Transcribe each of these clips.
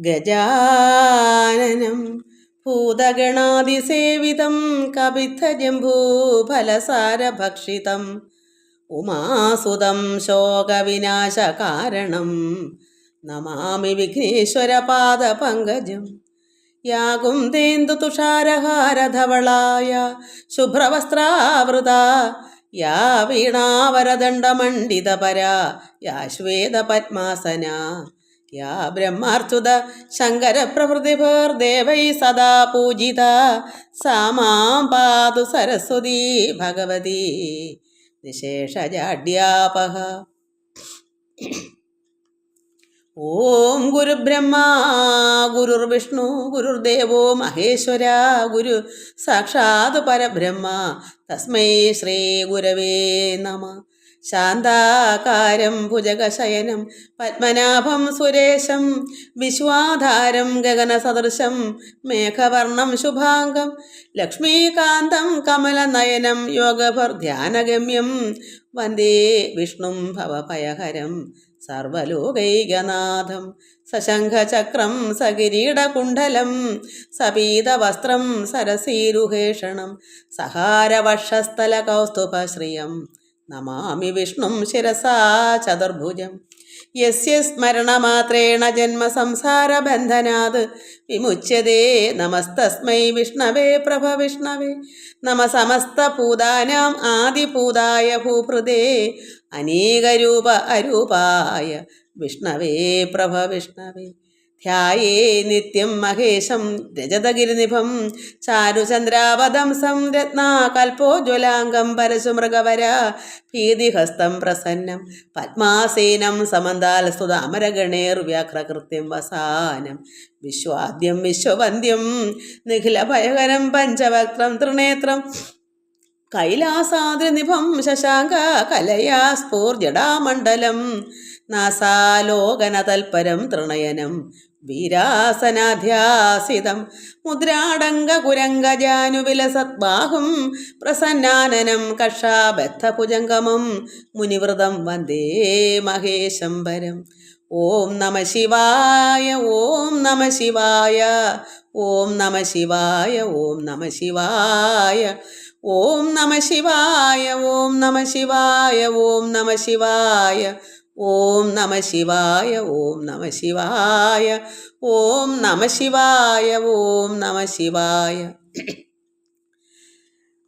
ഗജാനനം ഭൂതഗണാതിസേവിതം കപിത്തജംബൂഫലസാരഭക്ഷിതം ഉമാസുതം ശോകവിനാശകാരണം നമാമി വിഘ്നേശ്വരപാദപങ്കജം യാകും തേന്തു തുഷാരഹാരധവളായ ശുഭ്രവസ്ത്രാവൃത യാ വീണാവരദണ്ഡമണ്ഡിതപരാ യാ ശ്വേതപത്മാസന യാ ബ്രഹ്മാർച്ചുത ശങ്കരപ്രഭൃതിഭർദേവൈ സദാ പൂജിത. സാ മാം പാതു സരസ്വതി ഭഗവതി. നിശേഷജാഡ്യാപഹ. ഓം ഗുരുബ്രഹ്മ ഗുരുർവിഷ്ണു ഗുരുദേവോ മഹേശ്വര ഗുരു സാക്ഷാത് പരബ്രഹ്മ. തസ്മൈ ശ്രീ ഗുരവേ നമ. ശാന്താകാരം ഭുജഗശയനം പത്മനാഭം സുരേശം വിശ്വാധാരം ഗഗനസദൃശം മേഘവർണം ശുഭാംഗം ലക്ഷ്മീകാന്തം കമലനയനം യോഗഭർധ്യാനഗമ്യം വന്ദേ വിഷ്ണും ഭവഭയഹരം സർവലോകൈകനാഥം സശംഖചക്രം സകിരീടകുണ്ഡലം സപീതവസ്ത്രം സരസീരുഹേഷണം സഹാരവക്ഷസ്ഥലകൗസ്തുഭശ്രിയം നമാമി വിഷ്ണും ശിരസാ ചതുർഭുജം. യസ്യ സ്മരണമാത്രേണ ജന്മസംസാരബന്ധനാത് വിമുച്യതേ നമസ്തസ്മൈ വിഷ്ണവേ പ്രഭ വിഷ്ണവേ. നമ സമസ്തഭൂതാനാം ആദിഭൂതായ ഭൂഭൃതേ. അനേകരൂപ അരൂപായ വിഷ്ണവേ പ്രഭ വിഷ്ണവേ. ധ്യായേ നിത്യം മഹേശം രജതഗിരിനിഭം ചാരുചന്ദ്രാവതംസം രത്നാകൽപ്പോജ്വലാംഗം പരശുമൃഗവര. ഭീതിഹസ്തം പ്രസന്നം പത്മാസേനം സമന്താൽ സ്തുതാമരഗണേർവ്യാഘ്രകൃത്യം വസാനം. വിശ്വാദ്യം വിശ്വവന്ദ്യം നിഖിലഭയകരം പഞ്ചവക്രം ത്രിനേത്രം കൈലാസാദ്രിനിഭം ശശാങ്ക കലയാ സ്ഫൂർജടാമണ്ഡലം നാസാലോകനതൽപരം തൃണയനം വീരാസനാധ്യാസിതം. മുദ്രാടങ്കകുരംഗജാനുവിലസദ്ബാഹും പ്രസന്നാനനം കഷാബദ്ധഭുജംഗമം മുനിവൃതം വന്ദേ മഹേശംബരം. ഓം നമ ശിവായ ഓം നമ ശിവായ ഓം നമ ശിവായ ഓം നമ ശിവായ ഓം നമ ശിവായ ഓം നമ ശിവായ ഓം നമ ശിവായ. ഓം നമ ശിവായ ഓം നമ ശിവായ ഓം നമ ശിവായ ഓം നമ ശിവായ.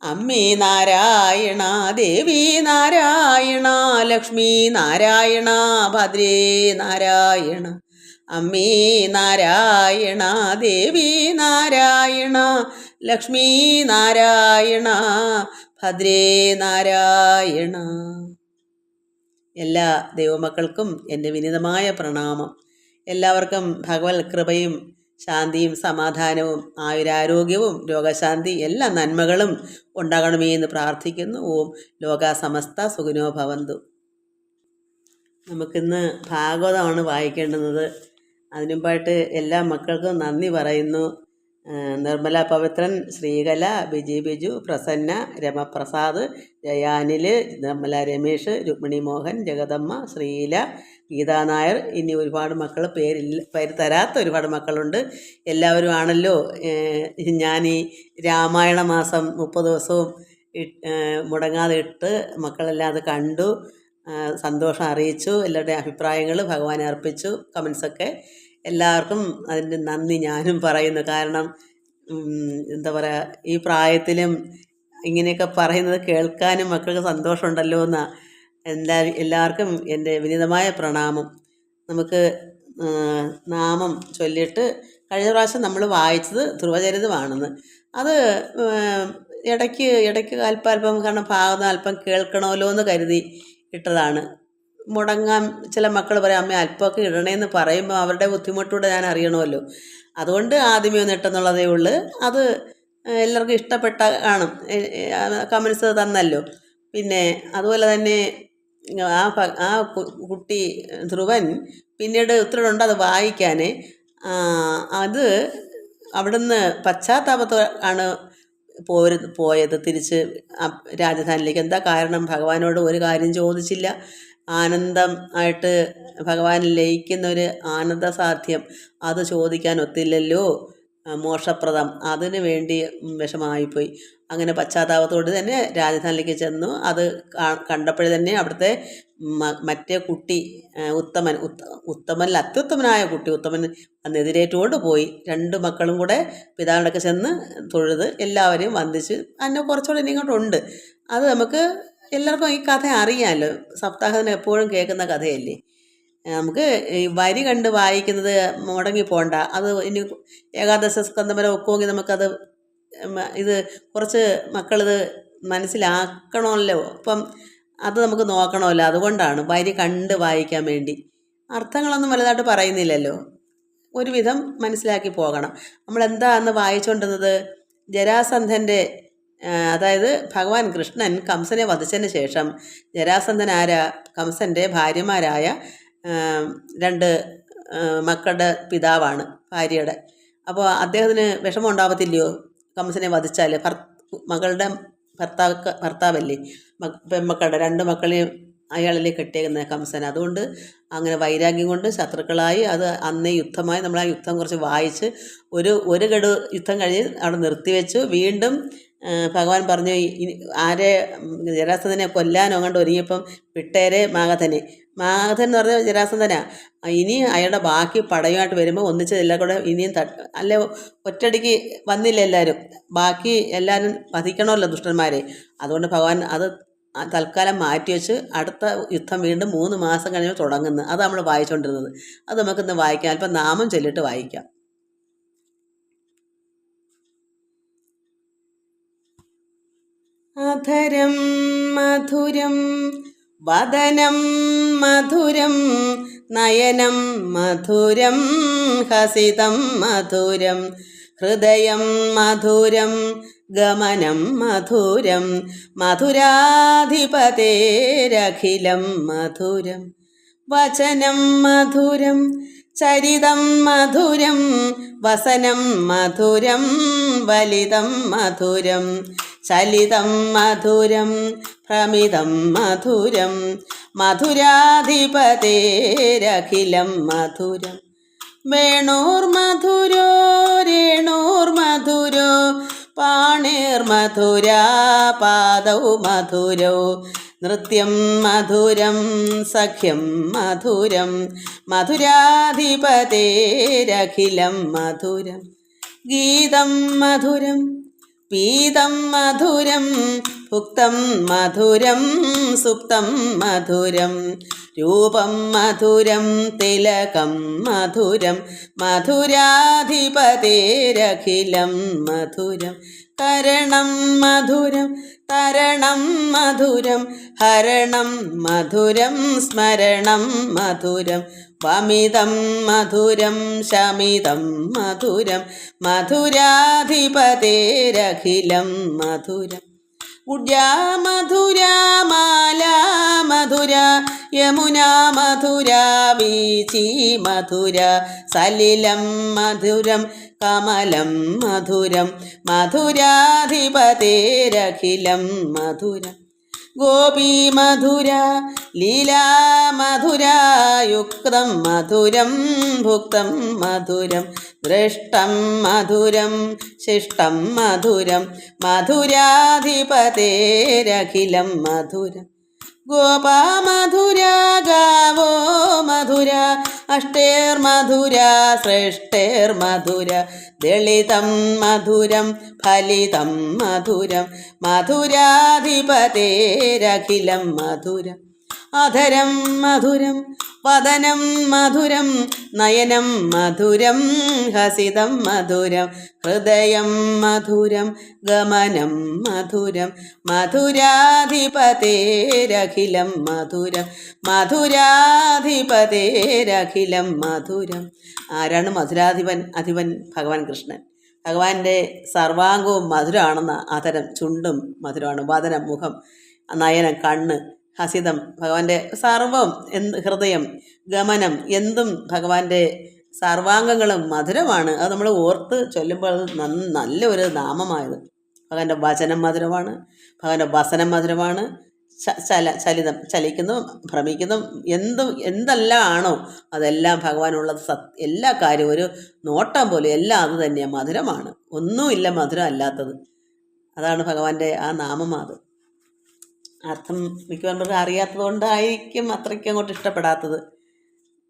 അമ്മേ നാരായണ ദേവി നാരായണ ലക്ഷ്മി നാരായണ ഭദ്രേ നാരായണ. അമ്മേ നാരായണ ദേവി നാരായണ ലക്ഷ്മി നാരായണ ഭദ്രേ നാരായണ. എല്ലാ ദൈവമക്കൾക്കും എന്റെ വിനിതമായ പ്രണാമം. എല്ലാവർക്കും ഭഗവത് കൃപയും ശാന്തിയും സമാധാനവും ആയുരാരോഗ്യവും രോഗശാന്തി എല്ലാ നന്മകളും ഉണ്ടാകണമേ എന്ന് പ്രാർത്ഥിക്കുന്നു. ഓം ലോക സമസ്ത സുഖിനോ ഭവന്തു. നമുക്കിന്ന് ഭാഗവതമാണ് വായിക്കേണ്ടുന്നത്. അതിനുമ്പായിട്ട് എല്ലാ മക്കൾക്കും നന്ദി പറയുന്നു. നിർമ്മല പവിത്രൻ ശ്രീകല ബിജി ബിജു പ്രസന്ന രമപ്രസാദ് ജയാനിൽ നിർമ്മല രമേഷ് രുക്മിണി മോഹൻ ജഗദമ്മ ശ്രീല ഗീതാ നായർ ഇനി ഒരുപാട് മക്കൾ പേരില്ല പേര് തരാത്ത ഒരുപാട് മക്കളുണ്ട്. എല്ലാവരും ആണല്ലോ ഞാൻ ഈ രാമായണ മാസം മുപ്പത് ദിവസവും മുടങ്ങാതെ ഇട്ട് മക്കളെല്ലാം അത് കണ്ടു സന്തോഷം അറിയിച്ചു എല്ലാവരുടെയും അഭിപ്രായങ്ങൾ ഭഗവാനെ അർപ്പിച്ചു കമൻസൊക്കെ എല്ലാവർക്കും അതിന്റെ നന്ദി ഞാനും പറയുന്നു. കാരണം എന്താ പറയുക ഈ പ്രായത്തിലും ഇങ്ങനെയൊക്കെ പറയുന്നത് കേൾക്കാനും മക്കൾക്ക് സന്തോഷമുണ്ടല്ലോ എന്ന എല്ലാ എല്ലാവർക്കും എന്റെ വിനീതമായ പ്രണാമം. നമുക്ക് നാമം ചൊല്ലിയിട്ട് കഴിഞ്ഞ പ്രാവശ്യം നമ്മൾ വായിച്ചത് ധ്രുവചരിതമാണെന്ന്. അത് ഇടയ്ക്ക് ഇടയ്ക്ക് അല്പാൽപ്പം കാരണം ഭാഗം അല്പം കേൾക്കണമല്ലോ എന്ന് കരുതി ഇട്ടതാണ്. മുടങ്ങാൻ ചില മക്കൾ പറയും അമ്മ അല്പമൊക്കെ ഇടണേന്ന് പറയുമ്പോൾ അവരുടെ ബുദ്ധിമുട്ടൂടെ ഞാൻ അറിയണമല്ലോ. അതുകൊണ്ട് ആദ്യമേ ഒന്ന് ഉള്ളൂ. അത് എല്ലാവർക്കും ഇഷ്ടപ്പെട്ട കാണും. കമൻസ് തന്നല്ലോ. പിന്നെ അതുപോലെ തന്നെ ആ ആ കുട്ടി ധ്രുവൻ പിന്നീട് ഉത്തരവുണ്ട് അത് വായിക്കാൻ അത് അവിടുന്ന് പശ്ചാത്താപത്ത് ആണ് പോയത് തിരിച്ച് രാജധാനിയിലേക്ക്. എന്താ കാരണം? ഭഗവാനോട് ഒരു കാര്യം ചോദിച്ചില്ല. ആനന്ദം ആയിട്ട് ഭഗവാൻ ലയിക്കുന്ന ഒരു ആനന്ദ സാധ്യം അത് ചോദിക്കാൻ ഒത്തില്ലല്ലോ. മോഷപ്രദം അതിനു വേണ്ടി വിഷമമായിപ്പോയി. അങ്ങനെ പശ്ചാത്താപത്തോട് തന്നെ രാജധാനിലേക്ക് ചെന്നു. അത് കണ്ടപ്പോഴേ തന്നെ അവിടുത്തെ മറ്റേ കുട്ടി ഉത്തമൻ ഉത്ത ഉത്തമനിൽ അത്യുത്തമനായ കുട്ടി ഉത്തമൻ അന്ന് എതിരേറ്റുകൊണ്ട് പോയി. രണ്ട് മക്കളും കൂടെ പിതാവിനൊക്കെ ചെന്ന് തൊഴുത് എല്ലാവരെയും വന്ദിച്ച് അതിനെ കുറച്ചുകൂടെ ഇനി ഇങ്ങോട്ടുണ്ട്. അത് നമുക്ക് എല്ലാവർക്കും ഈ കഥ അറിയാമല്ലോ സപ്താഹത്തിന് എപ്പോഴും കേൾക്കുന്ന കഥയല്ലേ? നമുക്ക് ഈ വരി കണ്ട് വായിക്കുന്നത് മുടങ്ങി പോണ്ട അത് ഇനി ഏകാദശ സ്കന്ധം ഒക്കുമെങ്കിൽ നമുക്കത് ഇത് കുറച്ച് മക്കളിത് മനസ്സിലാക്കണമല്ലോ. അപ്പം അത് നമുക്ക് നോക്കണമല്ലോ. അതുകൊണ്ടാണ് വരി കണ്ട് വായിക്കാൻ വേണ്ടി. അർത്ഥങ്ങളൊന്നും വലുതായിട്ട് പറയുന്നില്ലല്ലോ. ഒരുവിധം മനസ്സിലാക്കി പോകണം. നമ്മൾ അന്ന് വായിച്ചുകൊണ്ടിരുന്നത് ജരാസന്ധന്റെ അതായത് ഭഗവാൻ കൃഷ്ണൻ കംസനെ വധിച്ചതിന് ശേഷം ജരാസന്ധനാര കംസന്റെ ഭാര്യമാരായ രണ്ട് മക്കളുടെ പിതാവാണ് ഭാര്യയുടെ. അപ്പോൾ അദ്ദേഹത്തിന് വിഷമം ഉണ്ടാവത്തില്ലയോ കംസനെ വധിച്ചാൽ ഭർ മകളുടെ ഭർത്താവ് ഭർത്താവല്ലേ? പെൺമക്കളുടെ രണ്ട് മക്കളെയും അയാളല്ലേ കെട്ടിയേക്കുന്ന കംസൻ അതുകൊണ്ട് അങ്ങനെ വൈരാഗ്യം കൊണ്ട് ശത്രുക്കളായി അത് അന്നേ യുദ്ധമായി നമ്മൾ ആ യുദ്ധം കുറച്ച് വായിച്ച് ഒരു ഒരു ഗഡു യുദ്ധം കഴിഞ്ഞ് അവിടെ നിർത്തിവെച്ചു. വീണ്ടും ഭഗവാൻ പറഞ്ഞു ആരെ ജരാസന്ധനെ കൊല്ലാനോ കണ്ട് ഒരുങ്ങിയപ്പം വിട്ടേരെ മാഗധനെ. മാഗധൻ എന്ന് പറഞ്ഞാൽ ജരാസന്ധനാ. ഇനി അയാളുടെ ബാക്കി പടയുമായിട്ട് വരുമ്പോൾ ഒന്നിച്ച് എല്ലാം കൂടെ ഇനിയും തട്ട് അല്ലെ ഒറ്റയടിക്ക് വന്നില്ല എല്ലാവരും ബാക്കി എല്ലാവരും വധിക്കണമല്ലോ ദുഷ്ടന്മാരെ. അതുകൊണ്ട് ഭഗവാൻ അത് തൽക്കാലം മാറ്റി വെച്ച് അടുത്ത യുദ്ധം വീണ്ടും മൂന്ന് മാസം കഴിഞ്ഞ് തുടങ്ങുന്നു. അത് നമ്മൾ വായിച്ചുകൊണ്ടിരുന്നത് അത് നമുക്കിന്ന് വായിക്കാം. അല്പം നാമം ചൊല്ലിട്ട് വായിക്കാം. അധരം മധുരം വദനം മധുരം നയനം മധുരം ഹസിതം മധുരം ഹൃദയം മധുരം ഗമനം മധുരം മധുരാധിപതേരഖിലം മധുരം വചനം മധുരം ചരിതം മധുരം വസനം മധുരം വലിതം മധുരം ചലിതം മധുരം ഭ്രമിതം മധുരം മധുരാധിപതേരഖിലം മധുരം. വേണൂർ മധുരോ രേണൂർ മധുരോ പാണേർ മധുരാ പാദൗ മധുരോ. നൃത്യം മധുരം സഖ്യം മധുരം മധുരാധിപതേരഖിലം മധുരം. ഗീതം മധുരം പീതം മധുരം ഭുക്തം മധുരം സുപ്തം മധുരം. രൂപം മധുരം തിലകം മധുരം മധുരാധിപതേരഖിലം മധുരം. കരണം മധുരം തരണം മധുരം ഹരണം മധുരം സ്മരണം മധുരം. വമിതം മധുരം ശമിതം മധുരം മധുരാധിപതേരഖിലം മധുരം. ഉഡ്യാ മധുരാ മാല മധുര യമുന മധുര വീചി മധുര സലിലം മധുരം കമലം മധുരം മധുരാധിപതേരഖിലം മധുരം. ഗോപീ മധുര ലീലാ മധുര യുക്തം മധുരം ഭുക്തം മധുരം ദൃഷ്ടം മധുരം ശിഷ്ടം മധുരം മധുരാധിപതേരഖിലം മധുരം. ഗോപാ മധുര ഗാവോ മധുര അഷ്ടേർ മധുര ശ്രേഷ്ഠേർ മധുരം ഫലിതം മധുരം. മധുരാധിപതേരഖിലം മധുരം. അധരം മധുരം വദനം മധുരം നയനം മധുരം ഹസിതം മധുരം ഹൃദയം മധുരം ഗമനം മധുരം മധുരാധിപതേരഖിലം മധുരം മധുരാധിപതേരഖിലം മധുരം. ആരാണ് മധുരാധിപൻ? അധിപൻ ഭഗവാൻ കൃഷ്ണൻ. ഭഗവാന്റെ സർവാംഗവും മധുരമാണെന്ന അതരം ചുണ്ടും മധുരമാണ്. വദനം മുഖം നയനം കണ്ണ് ഹസിതം ഭഗവാന്റെ സർവം എന്ത് ഹൃദയം ഗമനം എന്തും ഭഗവാന്റെ സർവാംഗങ്ങളും മധുരമാണ്. അത് നമ്മൾ ഓർത്ത് ചൊല്ലുമ്പോൾ അത് നന്ന നല്ല ഒരു നാമമായത്. ഭഗവാന്റെ വചനം മധുരമാണ് ഭഗവാന്റെ വസനം മധുരമാണ്. ചല ചലിതം ചലിക്കുന്നു ഭ്രമിക്കുന്നു എന്തും എന്തെല്ലാം ആണോ അതെല്ലാം ഭഗവാനുള്ളത് സത് എല്ലാ കാര്യവും ഒരു നോട്ടം പോലും എല്ലാം അത് തന്നെയാണ് മധുരമാണ്. ഒന്നുമില്ല മധുരം അല്ലാത്തത്. അതാണ് ഭഗവാന്റെ ആ നാമം അത്. അർത്ഥം മിക്കവാറും പേർക്ക് അറിയാത്തത് കൊണ്ടായിരിക്കും അത്രയ്ക്ക് അങ്ങോട്ട് ഇഷ്ടപ്പെടാത്തത്.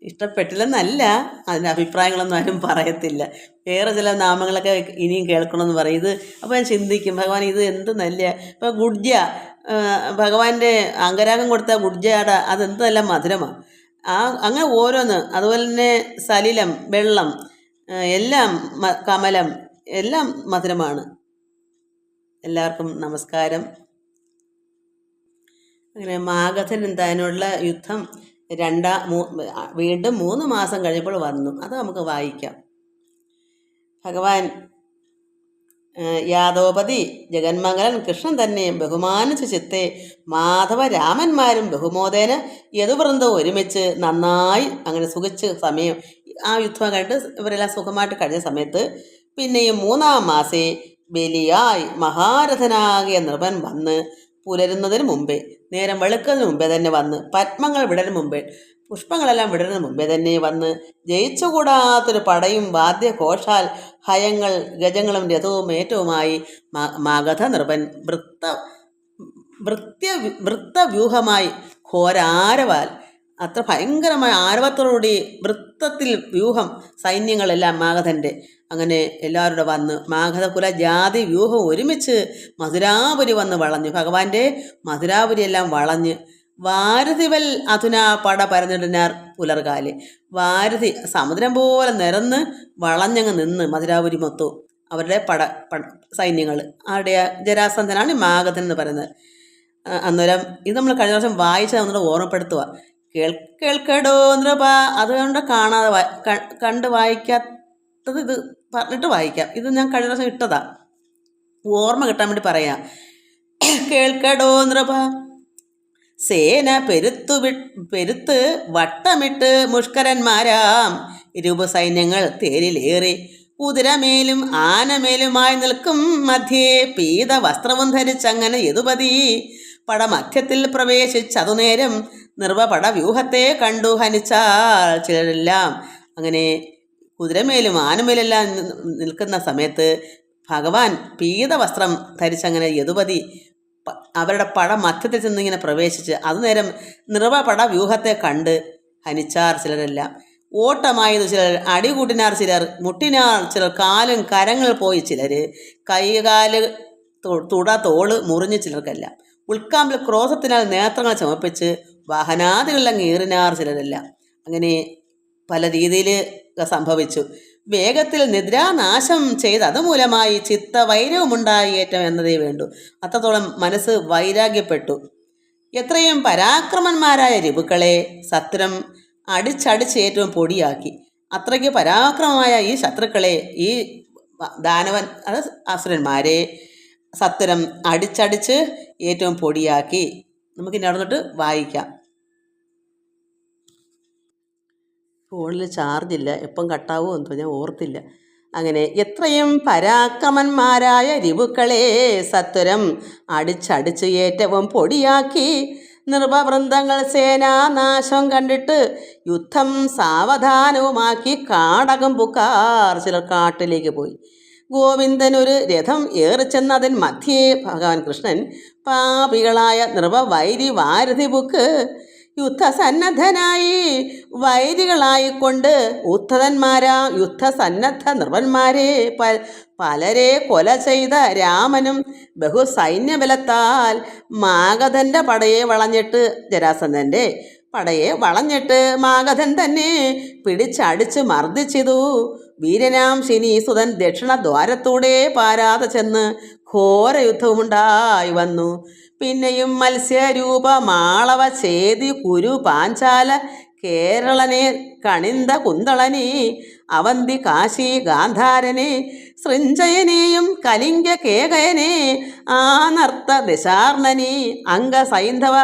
ഇഷ്ടപ്പെട്ടില്ലെന്നല്ല അതിന്റെ അഭിപ്രായങ്ങളൊന്നും ആരും പറയത്തില്ല. വേറെ ചില നാമങ്ങളൊക്കെ ഇനിയും കേൾക്കണമെന്ന് പറയും. ഇത് അപ്പോൾ ഞാൻ ചിന്തിക്കും ഭഗവാൻ ഇത് എന്ത് നല്ല ഇപ്പോൾ ഗുഡ്ജ ഭഗവാന്റെ അംഗരാഗം കൊടുത്ത ഗുഡ്ജയുടെ അതെന്ത് നല്ല മധുരമാണ് ആ അങ്ങനെ ഓരോന്ന് അതുപോലെ തന്നെ സലിലം വെള്ളം എല്ലാം കമലം എല്ലാം മധുരമാണ്. എല്ലാവർക്കും നമസ്കാരം. അങ്ങനെ മാഗധൻ എന്തായതിനുള്ള യുദ്ധം രണ്ടാ വീണ്ടും മൂന്ന് മാസം കഴിഞ്ഞപ്പോൾ വന്നു. അത് നമുക്ക് വായിക്കാം. ഭഗവാൻ യാദോപതി ജഗന്മംഗലൻ കൃഷ്ണൻ തന്നെ ബഹുമാനിച്ച ചിത്തെ മാധവ രാമന്മാരും ബഹുമോദേന യദുവൃന്ദവും ഒരുമിച്ച് നന്നായി അങ്ങനെ സുഖിച്ച് സമയം ആ യുദ്ധം കഴിഞ്ഞിട്ട് ഇവരെല്ലാം സുഖമായിട്ട് കഴിഞ്ഞ സമയത്ത് പിന്നെയും മൂന്നാം മാസേ ബലിയായി മഹാരഥനാകിയ നൃപൻ വന്ന് പുലരുന്നതിന് മുമ്പേ നേരം വെളുക്കുന്നതിന് മുമ്പേ തന്നെ വന്ന് പത്മങ്ങൾ വിടരുന്ന മുമ്പേ പുഷ്പങ്ങളെല്ലാം വിടരുന്ന മുമ്പേ തന്നെ വന്ന് ജയിച്ചുകൂടാത്തൊരു പടയും വാദ്യഘോഷാൽ ഹയങ്ങൾ ഗജങ്ങളും രഥവും ഏറ്റവുമായി മാഗധ നൃപൻ വൃത്ത വൃത്യ വൃത്തവ്യൂഹമായി ഘോരാരവാൽ അത്ര ഭയങ്കരമായ ആരവത്തോടുകൂടി വൃത്തത്തിൽ വ്യൂഹം സൈന്യങ്ങളെല്ലാം മാഗധന്റെ അങ്ങനെ എല്ലാവരുടെ വന്ന് മാഗധകുല ജാതി വ്യൂഹം ഒരുമിച്ച് മധുരാപുരി വന്ന് വളഞ്ഞു. ഭഗവാന്റെ മധുരാപുരി എല്ലാം വളഞ്ഞ് വാരുതിവൽ അധുന പട പരന്നിടിനാർ പുലർകാൽ. വാരുതി സമുദ്രം പോലെ നിരന്ന് വളഞ്ഞങ്ങ് നിന്ന് മധുരാപുരി മൊത്തു. അവരുടെ പട സൈന്യങ്ങൾ. ആരുടെ ജരാസന്ധനാണ് മാഗധൻ എന്ന് പറയുന്നത്. അന്നേരം ഇത് നമ്മൾ കഴിഞ്ഞ പ്രാവശ്യം വായിച്ചത് ഒന്നുകൂടെ ഓർമ്മപ്പെടുത്തുക. കേൾ കേൾക്കടോ നൃപ അതുകൊണ്ട് കാണാതെ കണ്ട് വായിക്കാത്തത് ഇത് പറഞ്ഞിട്ട് വായിക്കാം. ഇത് ഞാൻ കഴിഞ്ഞ ദിവസം ഇട്ടതാ. ഓർമ്മ കിട്ടാൻ വേണ്ടി പറയാം. കേൾക്കടോ നൃപ സേന പെരുത്തു വി പെരുത്ത് വട്ടമിട്ട് മുഷ്കരന്മാരാം. ഇരുപസൈന്യങ്ങൾ തേരിലേറി കുതിരമേലും ആനമേലുമായി നിൽക്കും മധ്യേ പീത വസ്ത്രവും ധരിച്ചങ്ങനെ യതുപതി പടമധ്യത്തിൽ പ്രവേശിച്ചതു നേരം നിർവപട വ്യൂഹത്തെ കണ്ടു ഹനിച്ചാൽ ചിലരെല്ലാം അങ്ങനെ കുതിരമേലും ആനമേലെല്ലാം നിൽക്കുന്ന സമയത്ത് ഭഗവാൻ പീതവസ്ത്രം ധരിച്ചങ്ങനെ യതുപതി പ- അവരുടെ പട മധ്യത്തിൽ ചെന്ന് ഇങ്ങനെ പ്രവേശിച്ച് അതുനേരം നിർവപട വ്യൂഹത്തെ കണ്ട് ഹനിച്ചാർ ചിലരെല്ലാം. ഓട്ടമായത് ചിലർ അടികൂട്ടിനാർ ചിലർ മുട്ടിനാർ ചിലർ കാലും കരങ്ങൾ പോയി ചിലർ കൈകാൽ തുട തോൾ മുറിഞ്ഞ് ചിലർക്കെല്ലാം. ഉൾക്കാമ്പിൽ ക്രോധത്തിനാൽ നേത്രങ്ങൾ ചമപ്പിച്ച് വാഹനാദികളെല്ലാം ഏറിനാർ ചിലരല്ല. അങ്ങനെ പല രീതിയിൽ സംഭവിച്ചു. വേഗത്തിൽ നിദ്രാനാശം ചെയ്ത് അതുമൂലമായി ചിത്തവൈരവുമുണ്ടായി ഏറ്റം എന്നതേ വേണ്ടു. അത്രത്തോളം മനസ്സ് വൈരാഗ്യപ്പെട്ടു. എത്രയും പരാക്രമന്മാരായ രിപുക്കളെ സത്രം അടിച്ചടിച്ച് ഏറ്റവും പൊടിയാക്കി. അത്രയ്ക്ക് പരാക്രമമായ ഈ ശത്രുക്കളെ ഈ ദാനവൻ അത് അസുരന്മാരെ സത്വരം അടിച്ചടിച്ച് ഏറ്റവും പൊടിയാക്കി. നമുക്കിനി നിന്നിട്ട് വായിക്കാം. ഫോണിൽ ചാർജില്ല. എപ്പം കട്ടാവോ എന്തോ ഞാൻ ഓർത്തില്ല. അങ്ങനെ എത്രയും പരാക്രമന്മാരായ രിവുക്കളെ സത്വരം അടിച്ചടിച്ച് ഏറ്റവും പൊടിയാക്കി. നിർഭവൃന്ദങ്ങൾ സേനാനാശം കണ്ടിട്ട് യുദ്ധം സാവധാനവുമാക്കി കാടകം പുക്കാർ ചിലർ കാട്ടിലേക്ക് പോയി. ഗോവിന്ദൻ ഒരു രഥം ഏറിച്ചെന്നതിൻ മധ്യേ ഭഗവാൻ കൃഷ്ണൻ പാപികളായ നൃപവൈരി വാരതി ബുക്ക് യുദ്ധസന്നദ്ധനായി വൈരികളായിക്കൊണ്ട് ഉദ്ധതന്മാരാ യുദ്ധസന്നദ്ധ നൃപന്മാരെ പ പലരെ കൊല ചെയ്ത രാമനും ബഹുസൈന്യബലത്താൽ മാഗധന്റെ പടയെ വളഞ്ഞിട്ട് ജരാസന്ധന്റെ പടയെ വളഞ്ഞിട്ട് മാഗധൻ തന്നെ പിടിച്ചടിച്ച് മർദ്ദിച്ചിതു. വീരനാം ശനീസുതൻ ദക്ഷിണദ്വാരത്തൂടെ പാരാതെ ചെന്ന് ഘോരയുദ്ധമുണ്ടായി വന്നു. പിന്നെയും മത്സ്യരൂപ മാളവ ചേതി കുരു പാഞ്ചാല കേരളനെ കണിന്ത കുന്തളനെ അവന്തി കാശി ഗാന്ധാരനെ സൃഞ്ജയനെയും കലിംഗ കേകയനെ ആനർത്ത ദശാർണനെ അംഗസൈന്ധവ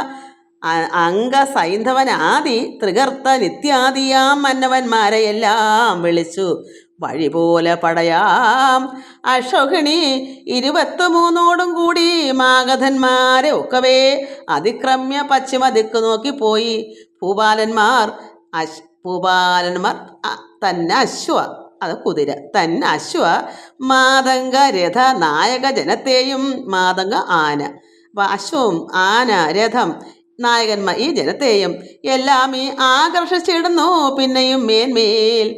അ- അംഗസൈന്ധവനാദി തൃകർത്ത നിത്യാദിയാം മന്നവന്മാരെയെല്ലാം വിളിച്ചു. വഴി പോലെ പടയാം. അശോഹിണി ഇരുപത്തിമൂന്നോടും കൂടി മാഗധന്മാരെ ഒക്കവേ അതിക്രമ്യ പശ്ചിമ ദിക്ക് നോക്കിപ്പോയി ഭൂപാലന്മാർ അശ് ഭൂപാലന്മാർ തന്നെ അശ്വ അത് കുതിര തന്നെ അശ്വ മാതംഗ രഥ നായക ജനത്തെയും മാതംഗ ആന. അപ്പം അശ്വവും ആന രഥം നായകന്മാർ ഈ ജനത്തെയും എല്ലാം ഈ ആകർഷിച്ചിടുന്നു. പിന്നെയും മേന്മേൽ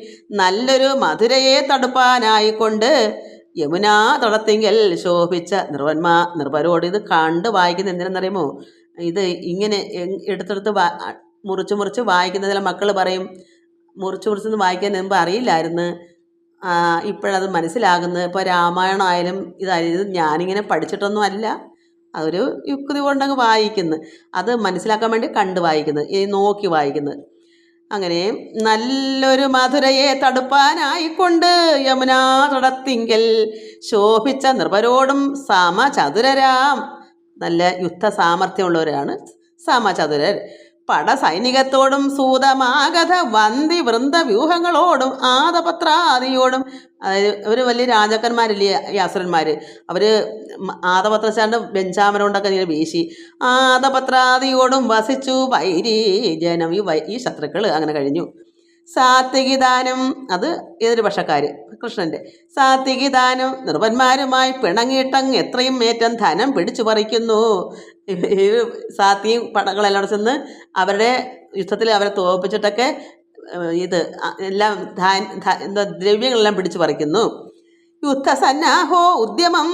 നല്ലൊരു മധുരയെ തടുപ്പാനായിക്കൊണ്ട് യമുനാ തടത്തിങ്കൽ ശോഭിച്ച നിർവന്മാ നിർഭരോട് ഇത് കണ്ട് വായിക്കുന്നത് എന്തിനെന്നറിയുമോ? ഇത് ഇങ്ങനെ എടുത്തെടുത്ത് മുറിച്ച് മുറിച്ച് വായിക്കുന്നതിലെ മക്കൾ പറയും മുറിച്ച് മുറിച്ച് വായിക്കാൻ മുമ്പ് അറിയില്ലായിരുന്നു. ഇപ്പോഴത് മനസ്സിലാകുന്നത്. ഇപ്പോൾ രാമായണമായാലും ഇതായാലും ഇത് ഞാനിങ്ങനെ പഠിച്ചിട്ടൊന്നും അല്ല. അതൊരു യുക്തി കൊണ്ടങ്ങ് വായിക്കുന്നു. അത് മനസ്സിലാക്കാൻ വേണ്ടി കണ്ട് വായിക്കുന്നത് ഈ നോക്കി വായിക്കുന്നത് അങ്ങനെ നല്ലൊരു മധുരയെ തടുപ്പാനായിക്കൊണ്ട് യമുനാ തടത്തിങ്കിൽ ശോഭിച്ച നൃപരോടും സമചതുരരാം. നല്ല യുദ്ധ സാമർഥ്യമുള്ളവരാണ് സമചതുരർ. പടസൈനികത്തോടും സൂതമാഗത വന്തി വൃന്ദ വ്യൂഹങ്ങളോടും ആദപത്രാദിയോടും അതായത് ഒരു വലിയ രാജാക്കന്മാരില്ലേ ഈ അസുരന്മാർ അവർ ആദപത്രശാണ്ട് ബെഞ്ചാമനോണ്ടൊക്കെ ഇങ്ങനെ വീശി. ആദപത്രാദിയോടും വസിച്ചു വൈരി ജനം. ഈ വൈ ഈ ശത്രുക്കൾ അങ്ങനെ കഴിഞ്ഞു. സാത്വികിദാനം. അത് ഏതൊരു പക്ഷക്കാർ കൃഷ്ണന്റെ സാത്വികിദാനം. നിർവന്മാരുമായി പിണങ്ങിയിട്ടങ്ങ് എത്രയും ഏറ്റം ധനം പിടിച്ചു പറിക്കുന്നു. ഈ പടങ്ങളെല്ലാം ചെന്ന് അവരുടെ യുദ്ധത്തിൽ അവരെ തോൽപ്പിച്ചിട്ടൊക്കെ ഇത് എല്ലാം എന്താ ദ്രവ്യങ്ങളെല്ലാം പിടിച്ചു പറിക്കുന്നു. യുദ്ധസന്നാഹോ ഉദ്യമം.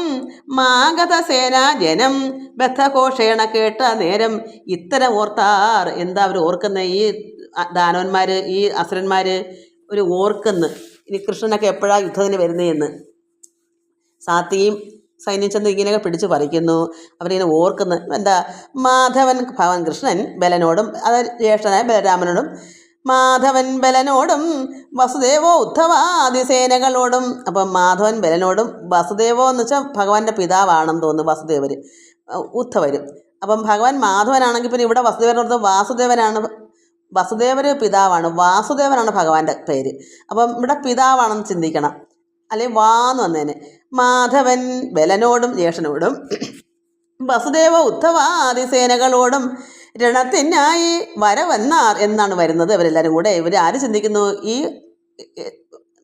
മാഗത സേന ജനം. ബദ്ധഘോഷേണ കേട്ട നേരം ഇത്തരം ഓർത്താർ. എന്താ അവർ ഓർക്കുന്ന ഈ ദാനവന്മാർ ഈ അസുരന്മാർ ഒരു ഓർക്കെന്ന്. ഇനി കൃഷ്ണനൊക്കെ എപ്പോഴാണ് യുദ്ധത്തിന് വരുന്നതെന്ന് സാത്തിയും സൈന്യം ചെന്ന് ഇങ്ങനെയൊക്കെ പിടിച്ചു പറിക്കുന്നു. അവരിങ്ങനെ ഓർക്കുന്നു. എന്താ? മാധവൻ ഭവൻ കൃഷ്ണൻ ബലനോടും അതായത് ജ്യേഷ്ഠനായ ബലരാമനോടും മാധവൻ ബലനോടും വസുദേവോ ഉദ്ധവാദിസേനകളോടും അപ്പം മാധവൻ ബലനോടും വസുദേവോ എന്ന് വെച്ചാൽ ഭഗവാന്റെ പിതാവാണെന്ന് തോന്നുന്നു വസുദേവർ ഉദ്ധവരും. അപ്പം ഭഗവാൻ മാധവനാണെങ്കിൽ പിന്നെ ഇവിടെ വസുദേവനോട് വാസുദേവനാണ് വസുദേവര് പിതാവാണ്. വാസുദേവനാണ് ഭഗവാന്റെ പേര്. അപ്പം ഇവിടെ പിതാവാണെന്ന് ചിന്തിക്കണം. അല്ലെങ്കിൽ വാന്ന് വന്നേനെ. മാധവൻ ബലനോടും ജ്യേഷ്ഠനോടും വസുദേവ ഉദ്ധവ ഉദ്ധവാദിസേനകളോടും രണത്തിനായി വരവെന്നാർ എന്നാണ് വരുന്നത്. ഇവരെല്ലാവരും കൂടെ ഇവർ ആര് ചിന്തിക്കുന്നു? ഈ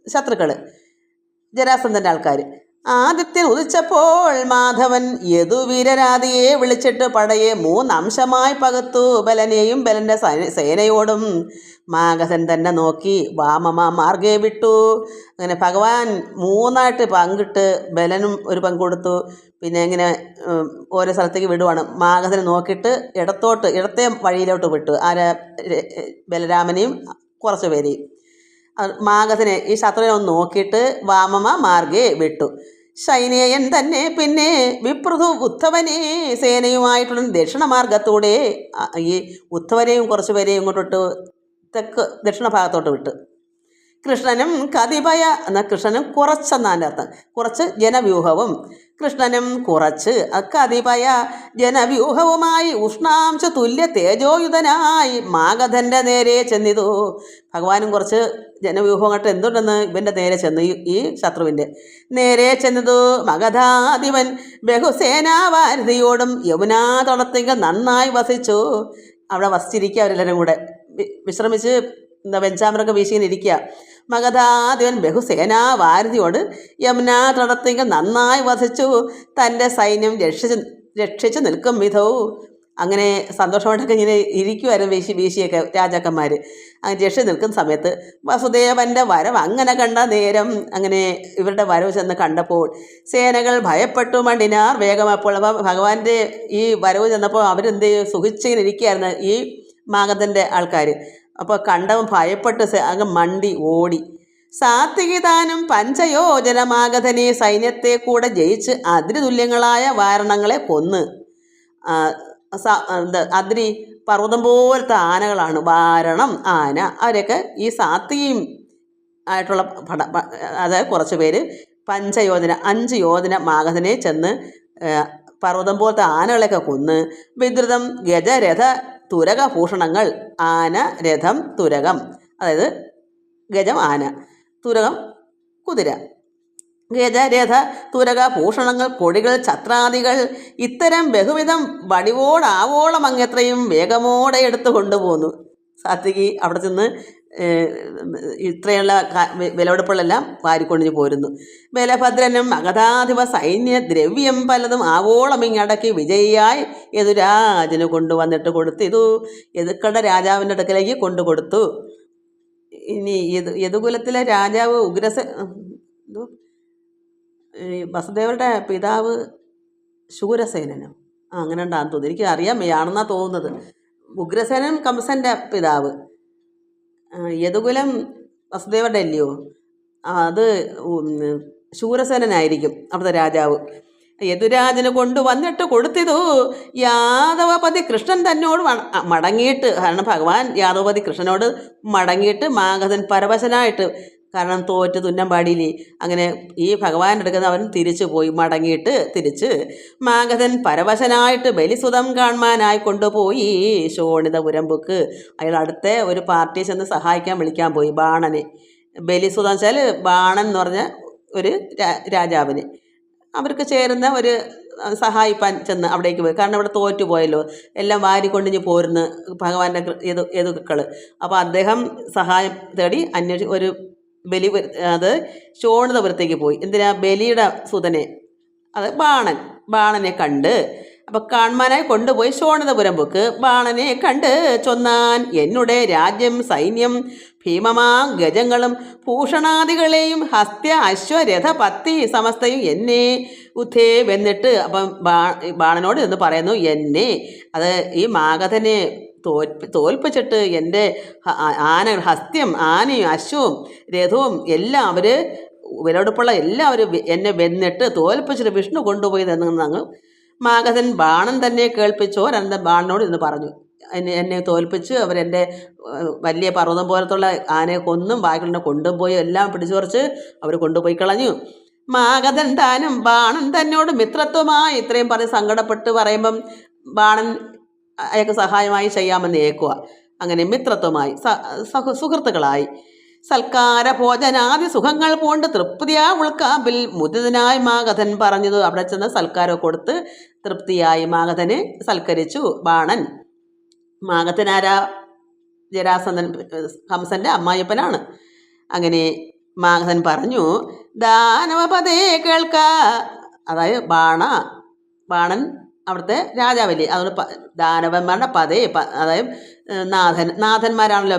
ശത്രുക്കൾ ജരാസന്ധന്റെ ആൾക്കാർ ആദിത്യൻ ഉദിച്ചപ്പോൾ മാധവൻ യദുവീരരാതിയെ വിളിച്ചിട്ട് പടയെ മൂന്നംശമായി പകത്തു ബലനെയും ബലന്റെ സൈന- സേനയോടും മാഗസൻ തന്നെ നോക്കി വാമമ മാർഗേ വിട്ടു. അങ്ങനെ ഭഗവാൻ മൂന്നായിട്ട് പങ്കിട്ട് ബലനും ഒരു പങ്ക് കൊടുത്തു. പിന്നെ ഇങ്ങനെ ഓരോ സ്ഥലത്തേക്ക് വിടുവാണ്. മാഗസനെ നോക്കിയിട്ട് ഇടത്തോട്ട് ഇടത്തെ വഴിയിലോട്ട് വിട്ടു. ആരെ ബലരാമനെയും കുറച്ച് പേരെയും മാഗധനെ ഈ ശത്രുവിനെ ഒന്ന് നോക്കിയിട്ട് വാമമ മാർഗേ വിട്ടു. ശൈനേയൻ തന്നെ പിന്നെ വിപ്രതു ഉദ്ധവനെ സേനയുമായിട്ടുള്ള ദക്ഷിണമാർഗത്തൂടെ മാർഗത്തൂടെ ഈ ഉദ്ധവനെയും കുറച്ച് പേരെയും ഇങ്ങോട്ടിട്ട് തെക്ക് ദക്ഷിണ ഭാഗത്തോട്ട് വിട്ടു. കൃഷ്ണനും കതിപയ എന്ന കൃഷ്ണനും കുറച്ചെന്നാന്റെ അർത്ഥം. കുറച്ച് ജനവ്യൂഹവും. കൃഷ്ണനും കുറച്ച് കതിപയ ജനവ്യൂഹവുമായി ഉഷ്ണാംശ തുല്യ തേജോയുധനായി മാഗധന്റെ നേരെ ചെന്നിതു. ഭഗവാനും കുറച്ച് ജനവ്യൂഹം കണ്ട് എന്തുണ്ടെന്ന് ഇവന്റെ നേരെ ചെന്നു ഈ- ശത്രുവിന്റെ നേരെ ചെന്നതു. മഗധാധിപൻ ബഹുസേനാവാരതിയോടും യമുനാ തളത്തിങ്ക നന്നായി വസിച്ചു. അവിടെ വസിച്ചിരിക്കുക അവരെല്ലാവരും കൂടെ. വിശ്രമിച്ച് എന്താ വെഞ്ചാമരൊക്കെ വീശിങ്ങനെ ഇരിക്കുക മഗധാധിപൻ ബഹുസേനാവാരതിയോട് യമുനാ തടത്തിങ്ക നന്നായി വസിച്ചു. തന്റെ സൈന്യം രക്ഷിച്ച് രക്ഷിച്ചു നിൽക്കും വിധവും അങ്ങനെ സന്തോഷമായിട്ടൊക്കെ ഇങ്ങനെ ഇരിക്കുമായിരുന്നു വീശി വീശിയൊക്കെ രാജാക്കന്മാർ അങ്ങനെ രക്ഷ നിൽക്കുന്ന സമയത്ത് വസുദേവന്റെ വരവ് അങ്ങനെ കണ്ട നേരം അങ്ങനെ ഇവരുടെ വരവ് ചെന്ന് കണ്ടപ്പോൾ സേനകൾ ഭയപ്പെട്ടു. മണ്ടിനാർ വേഗം അപ്പോൾ ഭഗവാന്റെ ഈ വരവ് ചെന്നപ്പോൾ അവരെന്ത് സുഖിച്ചിങ്ങനെ ഇരിക്കുകയായിരുന്നു ഈ മാഗധന്റെ ആൾക്കാർ അപ്പോൾ കണ്ടവൻ ഭയപ്പെട്ട് അങ്ങ് മണ്ടി ഓടി. സാത്വികിതാനും പഞ്ചയോജനമാഗധനെ സൈന്യത്തെ കൂടെ ജയിച്ച് അതിരി തുല്യങ്ങളായ വാരണങ്ങളെ കൊന്ന്. അതിരി പർവതം പോലത്തെ ആനകളാണ്. വാരണം ആന അവരൊക്കെ ഈ സാത്വികയും ആയിട്ടുള്ള പട അതായത് കുറച്ച് പേര് പഞ്ചയോജന അഞ്ച് യോജന മാഗധനെ ചെന്ന് പർവതം പോലത്തെ ആനകളെയൊക്കെ കൊന്ന് വിദ്രുതം ഗജരഥ തുരകഭൂഷണങ്ങൾ ആന രഥം തുരകം അതായത് ഗജം ആന തുരകം കുതിര. ഗജ രഥ തുരക ഭൂഷണങ്ങൾ കൊടികൾ ഛത്രാദികൾ ഇത്തരം ബഹുവിധം വടിവോടാവോളം അങ്ങെത്രയും വേഗമോടെ എടുത്തു കൊണ്ടുപോന്നു സാത്വികി അവിടെ ചെന്ന് ഇത്രയുള്ള വിലപിടിപ്പുകളെല്ലാം വാരിക്കൊണ്ടിഞ്ഞ് പോരുന്നു. ബലഭദ്രനും മഗധാധിപ സൈന്യ ദ്രവ്യം പലതും ആവോളം ഇങ്ങടക്കി വിജയിയായി യദുരാജന് കൊണ്ടുവന്നിട്ട് കൊടുത്തു കൊടുത്തിതു. യദുക്കളുടെ രാജാവിന്റെ അടുക്കലേക്ക് കൊണ്ടു കൊടുത്തു ഇനി യദു യദുകുലത്തിലെ രാജാവ് ഉഗ്രസ വസുദേവരുടെ പിതാവ് ശൂരസേനനോ. ആ അങ്ങനെ ഉണ്ടാകുന്നു എനിക്ക് അറിയാൻ വയ്യാണെന്നാണ് തോന്നുന്നത്. ഉഗ്രസേനൻ കംസന്റെ പിതാവ്. യദുകുലം വസുദേവരുടെ അല്ലയോ? അത് ശൂരസേനനായിരിക്കും അവിടുത്തെ രാജാവ്. യദുരാജന് കൊണ്ടുവന്നിട്ട് കൊടുത്തിതു. യാദവപതി കൃഷ്ണൻ തന്നോട് മടങ്ങിയിട്ട് കാരണം ഭഗവാൻ യാദവപതി കൃഷ്ണനോട് മടങ്ങിയിട്ട് മാഗധൻ പരവശനായിട്ട് കാരണം തോറ്റ് തുന്നം പാടിയില്ലേ അങ്ങനെ ഈ ഭഗവാൻ എടുക്കുന്ന അവൻ തിരിച്ചു പോയി മടങ്ങിയിട്ട് തിരിച്ച് മാഗധൻ പരവശനായിട്ട് ബലിസുതം കാണാനായി കൊണ്ടുപോയി. ശോണിതപുരം ബുക്ക് അയാൾ അടുത്ത ഒരു പാർട്ടിയെ ചെന്ന് സഹായിക്കാൻ വിളിക്കാൻ പോയി ബാണനെ. ബലിസുതം വെച്ചാൽ ബാണൻ എന്ന് പറഞ്ഞ ഒരു രാജാവിന്. അവർക്ക് ചേരുന്ന ഒരു സഹായിപ്പാൻ ചെന്ന് അവിടേക്ക് പോയി. കാരണം ഇവിടെ തോറ്റു പോയല്ലോ. എല്ലാം വാരിക്കൊണ്ടിഞ്ഞ് പോരുന്ന് ഭഗവാന്റെ ഏതു ഏതുക്കൾ അപ്പോൾ അദ്ദേഹം സഹായം തേടി അന്വേഷി ഒരു ബലി അത് ശോണിതപുരത്തേക്ക് പോയി. എന്തിനാ? ബലിയുടെ സുതനെ അത് ബാണൻ. ബാണനെ കണ്ട്. അപ്പോൾ കാൺമാനായി കൊണ്ടുപോയി ശോണിതപുരം പോക്ക് ബാണനെ കണ്ട് ചൊന്നാൻ എന്നുടെ രാജ്യം സൈന്യം ഭീമമാ ഗജങ്ങളും ഭൂഷണാദികളെയും ഹസ്ത്യ അശ്വരഥ പത്തി സമസ്തയും എന്നെ ഉദ്ധേ വെന്നിട്ട് അപ്പം ബാ ബാണനോട് എന്ന് പറയുന്നു എന്നെ. അത് ഈ മാഗധനെ തോൽപ്പി തോൽപ്പിച്ചിട്ട് എന്റെ ആന ഹസ്ത്യം ആനയും അശ്വവും രഥവും എല്ലാം അവർ വിലവെടുപ്പുള്ള എല്ലാവരും എന്നെ വെന്നിട്ട് തോൽപ്പിച്ചിട്ട് വിഷ്ണു കൊണ്ടുപോയി തന്നു മാഗധൻ ബാണൻ തന്നെ കേൾപ്പിച്ചോ. അനന്ത ബാണനോട് ഇന്ന് പറഞ്ഞു. എന്നെ എന്നെ തോൽപ്പിച്ച് അവരെന്റെ വലിയ പർവതം പോലത്തുള്ള ആനയെ കൊന്നും ബാക്കിലിനെ കൊണ്ടുപോയി എല്ലാം പിടിച്ചു കുറച്ച് അവർ കൊണ്ടുപോയി കളഞ്ഞു. മാഗധൻ താനും ബാണൻ തന്നോട് മിത്രത്വമായി ഇത്രയും പറഞ്ഞ് സങ്കടപ്പെട്ട് പറയുമ്പം ബാണൻ അയാൾക്ക് സഹായമായി ചെയ്യാമെന്ന് ഏക്കുക അങ്ങനെ മിത്രത്വമായി സുഹൃത്തുക്കളായി. സൽക്കാര ഭോജനാദി സുഖങ്ങൾ പോണ്ട് തൃപ്തിയാ ഉൾക്കാമ്പിൽ. മുദിതനായി മാഗധൻ പറഞ്ഞത് അവിടെ ചെന്ന് സൽക്കാരം കൊടുത്ത് തൃപ്തിയായി മാഗധനെ സൽക്കരിച്ചു ബാണൻ. മാഗധനാരാ ജരാസന്ധൻ ഹംസന്റെ അമ്മായിപ്പനാണ് അങ്ങനെ മാഗധൻ പറഞ്ഞു ദാനവപതേ കേൾക്ക. അതായത് ബാണ ബാണൻ അവിടുത്തെ രാജാവല്ലേ? അതുകൊണ്ട് ദാനവന്മാരുടെ പതേ പ- അതായത് നാഥൻ നാഥന്മാരാണല്ലോ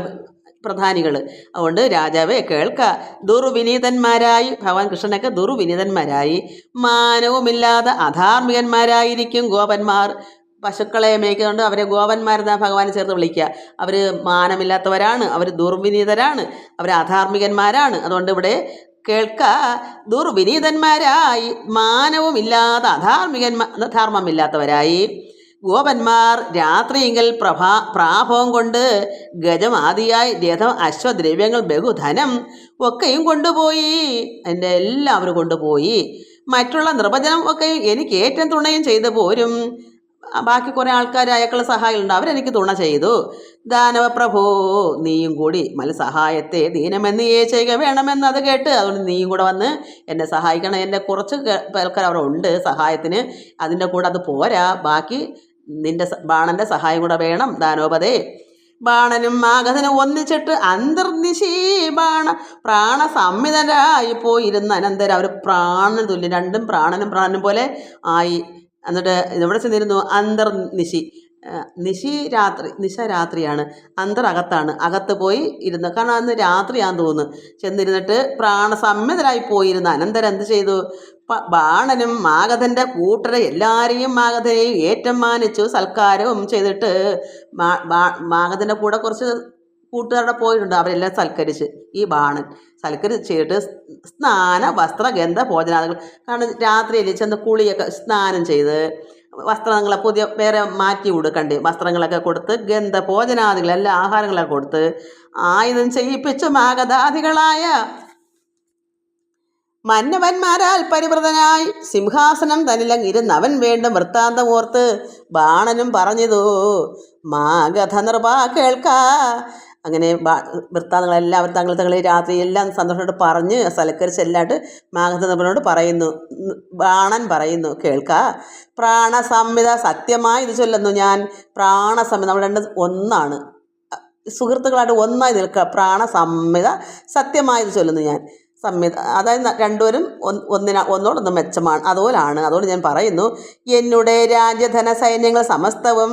പ്രധാനികൾ അതുകൊണ്ട് രാജാവേ കേൾക്ക. ദുർവിനീതന്മാരായി ഭഗവാൻ കൃഷ്ണനൊക്കെ ദുർവിനീതന്മാരായി. മാനവുമില്ലാതെ അധാർമികന്മാരായിരിക്കും ഗോപന്മാർ. പശുക്കളെ മേയ്ക്കുന്നുണ്ട് അവരെ ഗോപന്മാരെന്നാ ഭഗവാനെ ചേർത്ത് വിളിക്കുക. അവർ മാനമില്ലാത്തവരാണ് അവർ ദുർവിനീതരാണ് അവർ അധാർമികന്മാരാണ്. അതുകൊണ്ട് ഇവിടെ കേൾക്ക. ദുർവിനീതന്മാരായി മാനവുമില്ലാത്ത അധാർമികന്മാ ധർമ്മമില്ലാത്തവരായി ഗോപന്മാർ രാത്രിയെങ്കിൽ പ്രഭാ പ്രാഭവം കൊണ്ട് ഗജം ആദിയായി രഥം അശ്വദ്രവ്യങ്ങൾ ബഹുധനം ഒക്കെയും കൊണ്ടുപോയി. എന്റെ എല്ലാവരും കൊണ്ടുപോയി. മറ്റുള്ള നിർവചനം ഒക്കെയും എനിക്ക് ഏറ്റവും തുണയും ചെയ്തു പോരും. ബാക്കി കുറേ ആൾക്കാർ അയാൾക്കുള്ള സഹായമുണ്ട് അവരെനിക്ക് തുണ ചെയ്തു. ദാനവപ്രഭോ നീയും കൂടി മല സഹായത്തെ ദീനമെന്ന് ഏ ചെയ്യുക വേണമെന്ന് അത് കേട്ട് അതുകൊണ്ട് നീയും കൂടെ വന്ന് എന്നെ സഹായിക്കണം. എന്റെ കുറച്ച് പേർക്കാർ അവിടെ ഉണ്ട്. സഹായത്തിന് അതിന്റെ കൂടെ അത് പോരാ. ബാക്കി നിന്റെ സ- ബാണന്റെ സഹായം കൂടെ വേണം. ദാനോപതേ ബാണനും മാഗധനും ഒന്നിച്ചിട്ട് അന്തർനിശീ ബാണ പ്രാണസംമിതരായി പോയിരുന്ന അനന്തരം. അവർ പ്രാണതുല്യം രണ്ടും പ്രാണനും പ്രാണനും പോലെ ആയി എന്നിട്ട് ഇവിടെ ചെന്നിരുന്നു? അന്തർ നിശി. നിശി രാത്രി നിശ രാത്രിയാണ്. അന്തർ അകത്താണ്. അകത്ത് പോയി ഇരുന്ന് കാരണം അന്ന് രാത്രിയാന്ന് തോന്നുന്നു. ചെന്നിരുന്നിട്ട് പ്രാണസമ്മതരായി പോയിരുന്ന അനന്തരം എന്ത് ചെയ്തു? ബാണനും മാഗധന്റെ കൂട്ടരെ എല്ലാവരെയും മാഗധനെയും ഏറ്റം മാനിച്ചു സൽക്കാരവും ചെയ്തിട്ട് മാഗധന്റെ കൂടെ കുറച്ച് കൂട്ടുകാരുടെ പോയിട്ടുണ്ട്. അവരെല്ലാം സൽക്കരിച്ച്. ഈ ബാണൻ. സൽക്കരിച്ചിട്ട് സ്നാന വസ്ത്ര ഗന്ധ ഭോജനാദികൾ. കാരണം രാത്രിയിൽ ചെന്ന് കുളിയൊക്കെ സ്നാനം ചെയ്ത് വസ്ത്രങ്ങളെ പുതിയ വേറെ മാറ്റി കൊടുക്കണ്ടേ വസ്ത്രങ്ങളൊക്കെ കൊടുത്ത് ഗന്ധ ഭോജനാദികൾ എല്ലാ ആഹാരങ്ങളൊക്കെ കൊടുത്ത് ആയുധം ചെയ്യിപ്പിച്ചു മാഗധാദികളായ മന്നവന്മാരാൽ പരിവൃതനായി സിംഹാസനം തനിലങ്ങിരുന്നവൻ ഇരുന്നവൻ വൃത്താന്തം ഓർത്ത് ബാണനും പറഞ്ഞതു മാഗധ നിർവാ കേൾക്ക അങ്ങനെ അവർ തങ്ങൾ തങ്ങളെ രാത്രി എല്ലാം സന്തോഷത്തോട് പറഞ്ഞ് സ്ഥലക്കരി ചെല്ലാട്ട് മാഘതനോട് പറയുന്നു. ബാണൻ പറയുന്നു കേൾക്ക? പ്രാണസംഹിത സത്യമായി ഇത് ചൊല്ലുന്നു ഞാൻ. പ്രാണസംഹിത നമ്മൾ രണ്ട് ഒന്നാണ്. സുഹൃത്തുക്കളായിട്ട് ഒന്നായി നിൽക്കുക. പ്രാണസംഹിത സത്യമായി ഇത് ചൊല്ലുന്നു ഞാൻ. സംഹിത അതായത് രണ്ടുപേരും ഒന്ന് ഒന്നിന ഒന്നോടൊന്ന് മെച്ചമാണ് അതുപോലാണ്. അതുകൊണ്ട് ഞാൻ പറയുന്നു എന്നുടെ രാജ്യധന സൈന്യങ്ങൾ സമസ്തവും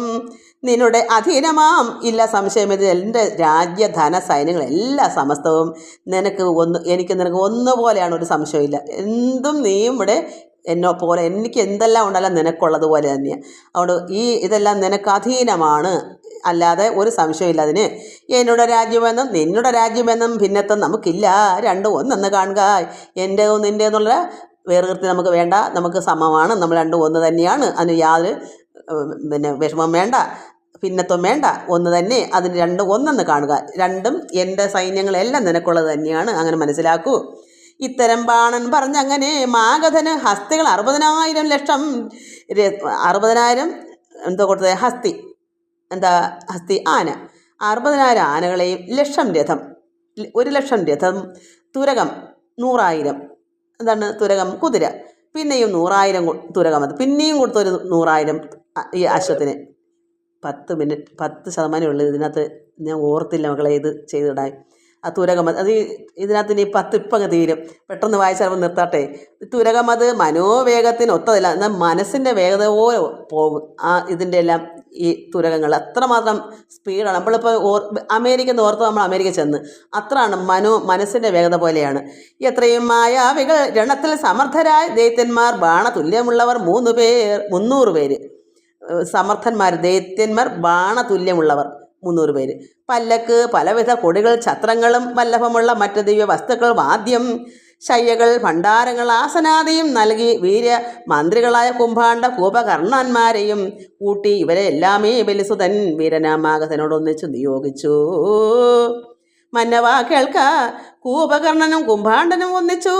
നിന്നുടെ അധീനമാം. ഇല്ല സംശയമിത് എന്റെ രാജ്യധന സൈന്യങ്ങൾ എല്ലാ സമസ്തവും നിനക്ക് ഒന്ന് എനിക്ക് നിനക്ക് ഒന്നുപോലെയാണ് ഒരു സംശയമില്ല എന്തും നീയും ഇവിടെ എന്നോ പോലെ എനിക്ക് എന്തെല്ലാം ഉണ്ടല്ലോ നിനക്കുള്ളതുപോലെ തന്നെയാണ് അതുകൊണ്ട് ഈ ഇതെല്ലാം നിനക്ക് അധീനമാണ്. അല്ലാതെ ഒരു സംശയമില്ല അതിന്. എന്നോട് രാജ്യമെന്നും നിന്നുടെ രാജ്യമെന്നും ഭിന്നത്വം നമുക്കില്ല. രണ്ടും ഒന്നെന്ന് കാണുക. എന്റേതും നിന്റേന്നുള്ള വേർകൃത്തി നമുക്ക് വേണ്ട. നമുക്ക് സമമാണ്. നമ്മൾ രണ്ടും ഒന്ന് തന്നെയാണ്. അതിന് യാതൊരു പിന്നെ വിഷമം വേണ്ട. ഭിന്നത്വം വേണ്ട. ഒന്ന് തന്നെ അതിന് രണ്ടും ഒന്നെന്ന് കാണുക. രണ്ടും എന്റെ സൈന്യങ്ങളെല്ലാം നിനക്കുള്ളത് തന്നെയാണ്. അങ്ങനെ മനസ്സിലാക്കൂ. ഇത്തരം ബാണൻ പറഞ്ഞങ്ങനെ മാഗധന് ഹസ്തികൾ അറുപതിനായിരം ലക്ഷം അറുപതിനായിരം എന്തോ കൊടുത്തത്? ഹസ്തി. എന്താ? ഹസ്തി ആന. അറുപതിനായിരം ആനകളെയും ലക്ഷം രഥം. ഒരു ലക്ഷം രഥം തുരകം നൂറായിരം. എന്താണ്? തുരകം കുതിര. പിന്നെയും നൂറായിരം തുരകം അത്. പിന്നെയും കൊടുത്തൊരു നൂറായിരം ഈ അശ്വത്തിന് പത്ത് മിനിറ്റ് പത്ത് ശതമാനമേ ഉള്ളൂ ഇതിനകത്ത് ഞാൻ ഓർത്തില്ല മക്കളെ ഇത് ചെയ്തിടാൻ. ആ തുരകം അത് ഇതിനകത്ത് ഇനി പത്ത് ഇപ്പം തീരും. പെട്ടെന്ന് വായിച്ചാൽ നിർത്താട്ടെ. തുരകം അത് മനോവേഗത്തിന് ഒത്തതില്ല എന്നാൽ മനസ്സിന്റെ വേഗത പോലെ പോകും ആ ഇതിന്റെ എല്ലാം ഈ തുരകങ്ങൾ. അത്രമാത്രം സ്പീഡാണ്. നമ്മളിപ്പോൾ ഓർ അമേരിക്ക എന്ന് ഓർത്ത് നമ്മൾ അമേരിക്ക ചെന്ന് അത്രയാണ് മനോ മനസ്സിന്റെ വേഗത പോലെയാണ്. എത്രയും മായാവികൾ രണത്തിൽ സമർത്ഥരായ ദൈത്യന്മാർ ബാണ തുല്യമുള്ളവർ മൂന്ന് പേർ മുന്നൂറ് പേര്. സമർത്ഥന്മാർ ദൈത്യന്മാർ ബാണതുല്യമുള്ളവർ മുന്നൂറ് പേര്. പല്ലക്ക് പലവിധ കൊടികൾ ഛത്രങ്ങളും വല്ലഭമുള്ള മറ്റ് ദിവ്യ വസ്തുക്കൾ വാദ്യം ശയ്യകൾ ഭണ്ഡാരങ്ങൾ ആസനാദിയും നൽകി വീര മന്ത്രികളായ കുംഭാണ്ഡ കൂപകർണന്മാരെയും കൂട്ടി ഇവരെ എല്ലാമേ ബലിസുതൻ വീരനാമാഗതനോടൊന്നിച്ചു നിയോഗിച്ചു. മന്നവാ കേൾക്ക കൂപകർണനും കുംഭാണ്ഡനും ഒന്നിച്ചു.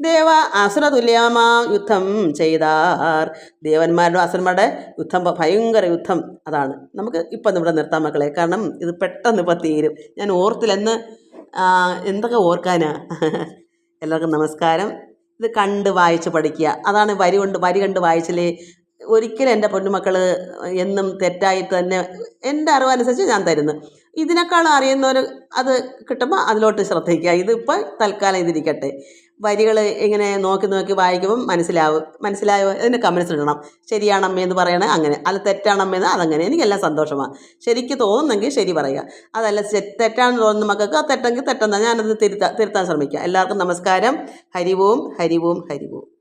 ദേവ അസുരതുല്യമാ യുദ്ധം ചെയ്താർ. ദേവന്മാരുടെ അസുരന്മാരുടെ യുദ്ധം ഭയങ്കര യുദ്ധം അതാണ്. നമുക്ക് ഇപ്പം ഇവിടെ നിർത്താം മക്കളെ. കാരണം ഇത് പെട്ടെന്ന് ഇപ്പം തീരും. ഞാൻ ഓർത്തില്ലെന്ന് എന്തൊക്കെ ഓർക്കാനാ? എല്ലാവർക്കും നമസ്കാരം. ഇത് കണ്ട് വായിച്ച് പഠിക്കുക. അതാണ് വരി കൊണ്ട് വരി കണ്ട് വായിച്ചില്ലേ? ഒരിക്കലും എന്റെ പൊന്നുമക്കൾ എന്നും തെറ്റായിട്ട് തന്നെ എന്റെ അറിവനുസരിച്ച് ഞാൻ തരുന്നു. ഇതിനേക്കാൾ അറിയുന്നവർ അത് കിട്ടുമ്പോൾ അതിലോട്ട് ശ്രദ്ധിക്കുക. ഇതിപ്പോൾ തൽക്കാലം ഇതിരിക്കട്ടെ. വരികൾ ഇങ്ങനെ നോക്കി നോക്കി വായിക്കുമ്പം മനസ്സിലാവും. മനസ്സിലായോ? അതിന്റെ കമൻസ് ഇടണം. ശരിയാണമ്മേ എന്ന് പറയണേ അങ്ങനെ. അല്ല തെറ്റാണമ്മേ എന്ന് അതങ്ങനെ. എനിക്കെല്ലാം സന്തോഷമാണ് ശരിക്ക് തോന്നുന്നെങ്കിൽ ശരി പറയുക. അതല്ല തെറ്റാണെന്ന് തോന്നുന്ന മക്കൾക്ക് തെറ്റെങ്കിൽ തെറ്റെന്നാൽ ഞാനത് തിരുത്താൻ തിരുത്താൻ ശ്രമിക്കാം എല്ലാവർക്കും നമസ്കാരം. ഹരിവും ഹരിവും ഹരിവും.